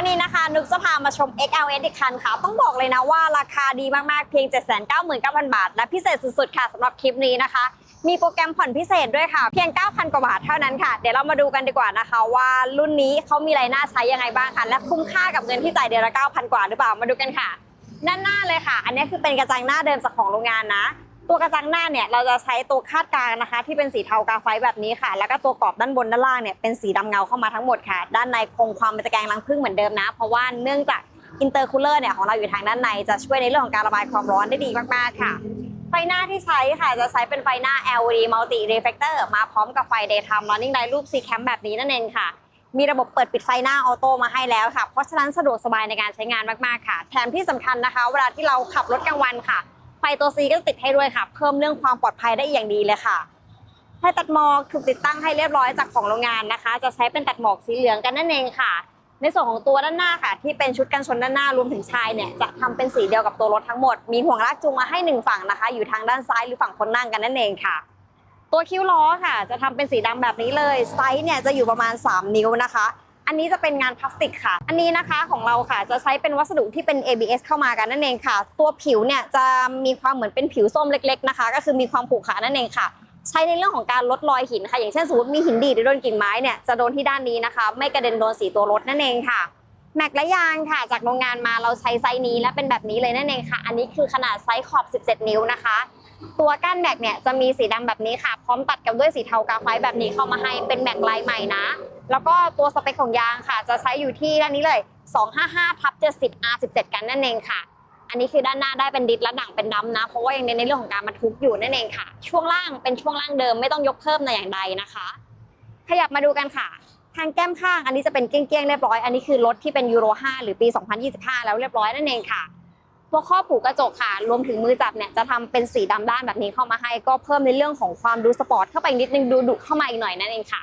วันนี้นะคะ นุกจะพามาชม XLS อีกคันค่ะ ต้องบอกเลยนะว่าราคาดีมาก ๆ เพียง 799,000 บาท และพิเศษสุด ๆ ค่ะสำหรับคลิปนี้นะคะ มีโปรแกรมผ่อนพิเศษด้วยค่ะ เพียง 9,000 กว่าบาทเท่านั้นค่ะ เดี๋ยวเรามาดูกันดีกว่านะคะ ว่ารุ่นนี้เขามีอะไรน่าใช้ยังไงบ้างค่ะ และคุ้มค่ากับเงินที่จ่ายเดือนละ9,000 กว่าหรือเปล่ามาดูกันค่ะด้านหน้าเลยค่ะ อันนี้คือเป็นกระจังหน้าเดิมจากของโรงงานนะ ตัวกระจังหน้าเนี่ยเราจะใช้ตัวคาดกลางนะคะ ที่เป็นสีเทากาไฟแบบนี้ค่ะ แล้วก็ตัวกรอบด้านบนด้านล่างเนี่ยเป็นสีดำเงาเข้ามาทั้งหมดค่ะ ด้านในคงความเป็นตะแกรงรังผึ้งเหมือนเดิมนะ เพราะว่าเนื่องจากอินเตอร์คูลเลอร์เนี่ยของเราอยู่ทางด้านในจะช่วยในเรื่องของการระบายความร้อนได้ดีมากๆค่ะ ไฟหน้าที่ใช้ค่ะจะใช้เป็นไฟหน้า LED Multi Reflector มาพร้อมกับไฟ Daytime Running Light รูป C Cam แบบนี้นั่นเองค่ะ มีระบบเปิดปิดไฟหน้าออโต้มาให้แล้วค่ะ เพราะฉะนั้นสะดวกสบายในการใช้งานมากๆค่ะ แถมที่สำคัญนะคะ เวลาที่เราขับรถกลางวันค่ะ ไฟตัว C ก็ติดให้ด้วยค่ะ เพิ่มเรื่องความปลอดภัยได้อย่างดีเลยค่ะไฟตัดหมอกถูกติดตั้งให้เรียบร้อยจากของโรงงานนะคะ จะใช้เป็นตัดหมอกสีเหลืองกันนั่นเองค่ะ ในส่วนของตัวด้านหน้าค่ะ ที่เป็นชุดกันชนด้านหน้ารวมถึงชายเนี่ยจะทำเป็นสีเดียวกับตัวรถทั้งหมด มีห่วงลากจูงมาให้หนึ่งฝั่งนะคะ อยู่ทางด้านซ้ายหรือฝั่งคนนั่งกันนั่นเองค่ะ ตัวคิ้วล้อค่ะ จะทำเป็นสีดำแบบนี้เลยไซส์เนี่ยจะอยู่ประมาณ 3 นิ้วนะคะ อันนี้จะเป็นงานพลาสติกค่ะ อันนี้นะคะของเราค่ะจะใช้เป็นวัสดุที่เป็น ABS เข้ามากันนั่นเองค่ะ ตัวผิวเนี่ยจะมีความเหมือนเป็นผิวส้มเล็ก ๆนะคะ ก็คือมีความผุขระนั่นเองค่ะ ใช้ในเรื่องของการลดรอยหินค่ะ อย่างเช่นสมมติมีหินดีดหรือโดนกิ่งไม้เนี่ยจะโดนที่ด้านนี้นะคะ ไม่กระเด็นโดนสีตัวรถนั่นเองค่ะแม็กและยางค่ะ จากโรงงานมาเราใช้ไซส์นี้และเป็นแบบนี้เลยนั่นเองค่ะ อันนี้คือขนาดไซส์ขอบ 17 นิ้วนะคะ ตัวก้านแม็กเนี่ยจะมีสีดำแบบนี้ค่ะ พร้อมตัดกับด้วยสีเทากาไฟแบบนี้เข้ามาให้เป็นแม็กลายใหม่นะ แล้วก็ตัวสเปคของยางค่ะ จะใช้อยู่ที่ด้านนี้เลย 255ทับ70 R17 กันนั่นเองค่ะ อันนี้คือด้านหน้าได้เป็นดิสและหนังเป็นดำนะ เพราะว่ายังเน้นในเรื่องของการบรรทุกอยู่นั่นเองค่ะ ช่วงล่างเป็นช่วงล่างเดิมไม่ต้องยกเพิ่มในอย่างใดนะคะ ขยับมาดูกันค่ะ ทางแก้มข้างอันนี้จะเป็นเกี้ยงๆเรียบร้อย อันนี้คือรถที่เป็นยูโร 5 หรือปี 2025 แล้วเรียบร้อยนั่นเองค่ะ ตัวครอบผูกกระจกค่ะ รวมถึงมือจับเนี่ยจะทำเป็นสีดำด้านแบบนี้เข้ามาให้ ก็เพิ่มในเรื่องของความดูสปอร์ตเข้าไปนิดนึงดูดุเข้ามาอีกหน่อยนั่นเองค่ะ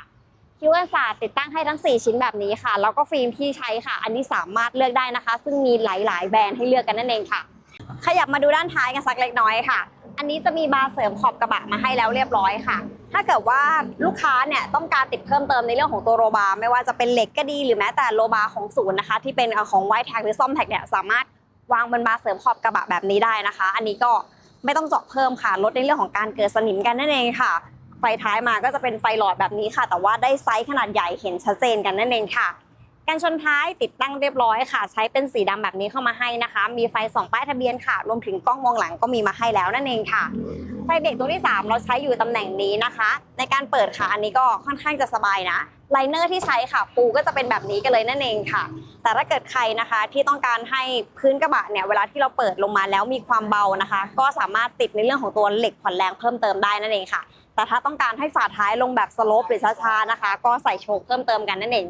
คิวเอสาติดตั้งให้ทั้ง 4 ชิ้นแบบนี้ค่ะ แล้วก็ฟิล์มที่ใช้ค่ะ อันนี้สามารถเลือกได้นะคะ ซึ่งมีหลาย ๆ แบรนด์ให้เลือกกันนั่นเองค่ะ ขยับมาดูด้านท้ายกันสักเล็กน้อยค่ะ อันนี้จะมีบาร์เสริมขอบกระบะมาให้แล้วเรียบร้อยค่ะ ถ้าเกิดว่าลูกค้าเนี่ยต้องการติดเพิ่มเติมในเรื่องของตัวโรบาร์ไม่ว่าจะเป็นเหล็กก็ดีหรือแม้แต่โรบาร์ของศูนย์นะคะ ที่เป็นของไวท์แท็กหรือซ่อมแท็กเนี่ยสามารถ วางบนบาร์เสริมขอบกระบะแบบนี้ได้นะคะ อันนี้ก็ไม่ต้องเจาะเพิ่มค่ะลดในเรื่องของการเกิดสนิมกันนั่นเองค่ะ ไฟท้ายมาก็จะเป็นไฟหลอดแบบนี้ค่ะ แต่ว่าได้ไซส์ขนาดใหญ่เห็นชัดเจนกันนั่นเองค่ะกันชนท้ายติดตั้งเรียบร้อยค่ะ ใช้เป็นสีดำแบบนี้เข้ามาให้นะคะ มีไฟสองป้ายทะเบียนค่ะ รวมถึงกล้องมองหลังก็มีมาให้แล้วนั่นเองค่ะ ไฟเบรกตัวที่ 3 เราใช้อยู่ตำแหน่งนี้นะคะ ในการเปิดค่ะอันนี้ก็ค่อนข้างจะสบายนะไลเนอร์ที่ใช้ค่ะ ปูก็จะเป็นแบบนี้กันเลยนั่นเองค่ะ แต่ถ้าเกิดใครนะคะที่ต้องการให้พื้นกระบะเนี่ยเวลาที่เราเปิดลงมาแล้วมีความเบานะคะ ก็สามารถติดในเรื่องของตัวเหล็กผ่อนแรงเพิ่มเติมได้นั่นเองค่ะ แต่ถ้าต้องการให้ฝาท้ายลงแบบสโลปหรือช้าๆนะคะ ก็ใส่โชคเพิ่มเติมกันนั่นเอง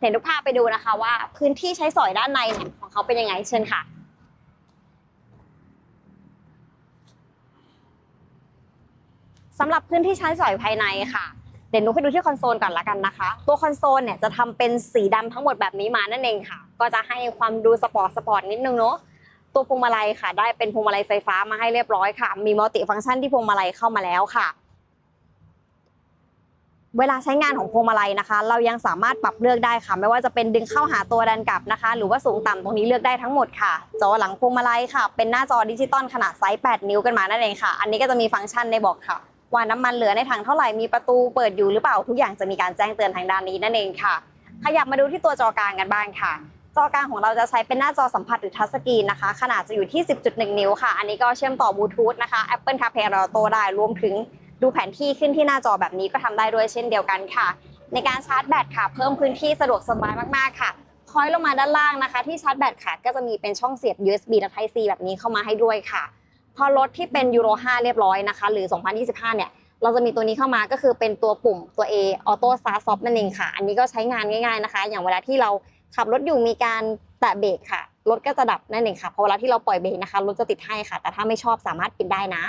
เห็นทุกภาพไปดูนะคะว่าพื้นที่ใช้สอยด้านในเนี่ยของเขาเป็นยังไงเชิญค่ะ สำหรับพื้นที่ใช้สอยภายในค่ะเดี๋ยวหนูไปดูที่คอนโซลก่อนละกันนะคะ ตัวคอนโซลเนี่ยจะทำเป็นสีดำทั้งหมดแบบนี้มานั่นเองค่ะ ก็จะให้ความดูสปอร์ตสปอร์ตนิดนึงเนาะตัวพวงมาลัยค่ะ ได้เป็นพวงมาลัยไฟฟ้ามาให้เรียบร้อยค่ะ มีมัลติฟังก์ชันที่พวงมาลัยเข้ามาแล้วค่ะ เวลาใช้งานของพวงมาลัยนะคะ เรายังสามารถปรับเลือกได้ค่ะ ไม่ว่าจะเป็นดึงเข้าหาตัวดันกลับนะคะ หรือว่าสูงต่ำตรงนี้เลือกได้ทั้งหมดค่ะ จอหลังพวงมาลัยค่ะ เป็นหน้าจอดิจิตอลขนาดไซส์ 8 นิ้วกันมานั่นเองค่ะ อันนี้ก็จะมีฟังก์ชันในบอกค่ะ ว่าน้ำมันเหลือในถังเท่าไหร่มีประตูเปิดอยู่หรือเปล่าทุกอย่างจะมีการแจ้งเตือนทางด้านนี้นั่นเองค่ะ ขยับมาดูที่ตัวจอกลางกันบ้างค่ะ จอกลางของเราจะใช้เป็นหน้าจอสัมผัสหรือทัชสกรีนนะคะ ขนาดจะอยู่ที่ 10.1 นิ้วค่ะ อันนี้ก็เชื่อมต่อบลูทูธนะคะ Apple CarPlay Auto ได้รวมถึงดูแผนที่ขึ้นที่หน้าจอแบบนี้ก็ทำได้ด้วยเช่นเดียวกันค่ะ ในการชาร์จแบตค่ะเพิ่มพื้นที่สะดวกสบายมากๆค่ะคอยลงมาด้านล่างนะคะ ที่ชาร์จแบตค่ะก็จะมีเป็นช่องเสียบ USB และ Type C แบบนี้เข้ามาให้ด้วยค่ะ พอรถที่เป็นยูโร 5 เรียบร้อยนะคะ หรือ 2025 เนี่ย เราจะมีตัวนี้เข้ามาก็คือเป็นตัวปุ่มตัว A Auto Start Stop นั่นเองค่ะ อันนี้ก็ใช้งานง่ายๆนะคะ อย่างเวลาที่เราขับรถอยู่มีการแตะเบรกค่ะ รถก็จะดับนั่นเองค่ะ พอเวลาที่เราปล่อยเบรกนะคะ รถจะติดให้ค่ะ แต่ถ้าไม่ชอบสามารถปิดได้นะ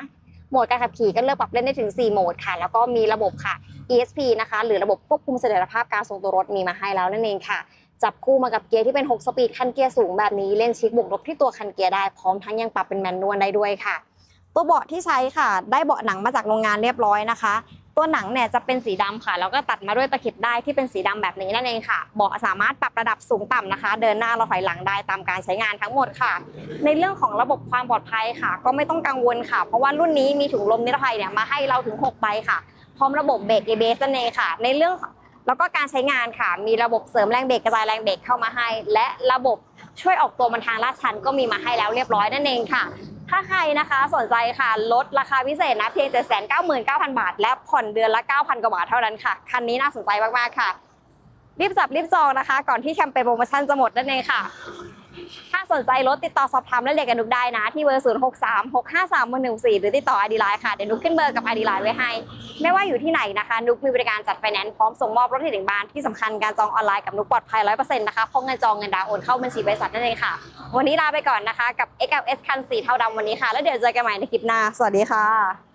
โหมดการขับขี่ก็เลือกปรับเล่นได้ถึง 4 โหมดค่ะ แล้วก็มีระบบค่ะ ESP นะคะ หรือระบบควบคุมเสถียรภาพการทรงตัวรถมีมาให้แล้วนั่นเองค่ะ จับคู่มากับเกียร์ที่เป็น 6 สปีดคันเกียร์สูงแบบนี้เล่นชิคบวกลบที่ตัวคันเกียร์ได้พร้อมทั้งยังปรับเป็นแมนนวลได้ด้วยค่ะ ตัวเบาะที่ใช้ค่ะ ได้เบาะหนังมาจากโรงงานเรียบร้อยนะคะ ตัวหนังเนี่ยจะเป็นสีดำค่ะ แล้วก็ตัดมาด้วยตะเข็บได้ที่เป็นสีดำแบบนี้นั่นเองค่ะ เบาะสามารถปรับระดับสูงต่ำนะคะ เดินหน้าเราถอยหลังได้ตามการใช้งานทั้งหมดค่ะ ในเรื่องของระบบความปลอดภัยค่ะ ก็ไม่ต้องกังวลค่ะ เพราะว่ารุ่นนี้มีถุงลมนิรภัยเนี่ยมาให้เราถึง6ใบค่ะพร้อมระบบเบรก ABS นั่นเองค่ะ ในเรื่อง แล้วก็การใช้งานค่ะ มีระบบเสริมแรงเบรกกระจายแรงเบรกเข้ามาให้ และระบบช่วยออกตัวบนทางลาดชันก็มีมาให้แล้วเรียบร้อยนั่นเองค่ะ ถ้าใครนะคะสนใจค่ะลดราคาพิเศษนะเพียง 799,000 บาท และผ่อนเดือนละ 9,000 กว่าบาทเท่านั้นค่ะ คันนี้น่าสนใจมากๆค่ะ รีบจับรีบจองนะคะ ก่อนที่แคมเปญโปรโมชั่นจะหมดนั่นเองค่ะ ถ้าสนใจรถติดต่อสอบถามรายละเอียดกันนุกได้นะ ที่เบอร์ 0 6 3 6 5 3 1 1 4 หรือติดต่ออดีไลน์ค่ะ เดี๋ยวนุกขึ้นเบอร์กับอดีไลน์ไว้ให้ ไม่ว่าอยู่ที่ไหนนะคะ นุกมีบริการจัดไฟแนนซ์พร้อมส่งมอบรถให้ถึงบ้านที่สำคัญการจองออนไลน์กับนุกปลอดภัย 100%นะคะเพราะเงินจองเงินดาวน์โอนเข้าบัญชีบริษัทนั่นเองค่ะ วันนี้ลาไปก่อนนะคะกับ XLS คันสีเทาดำวันนี้ค่ะ แล้วเดี๋ยวเจอกันใหม่ในคลิปหน้า สวัสดีค่ะ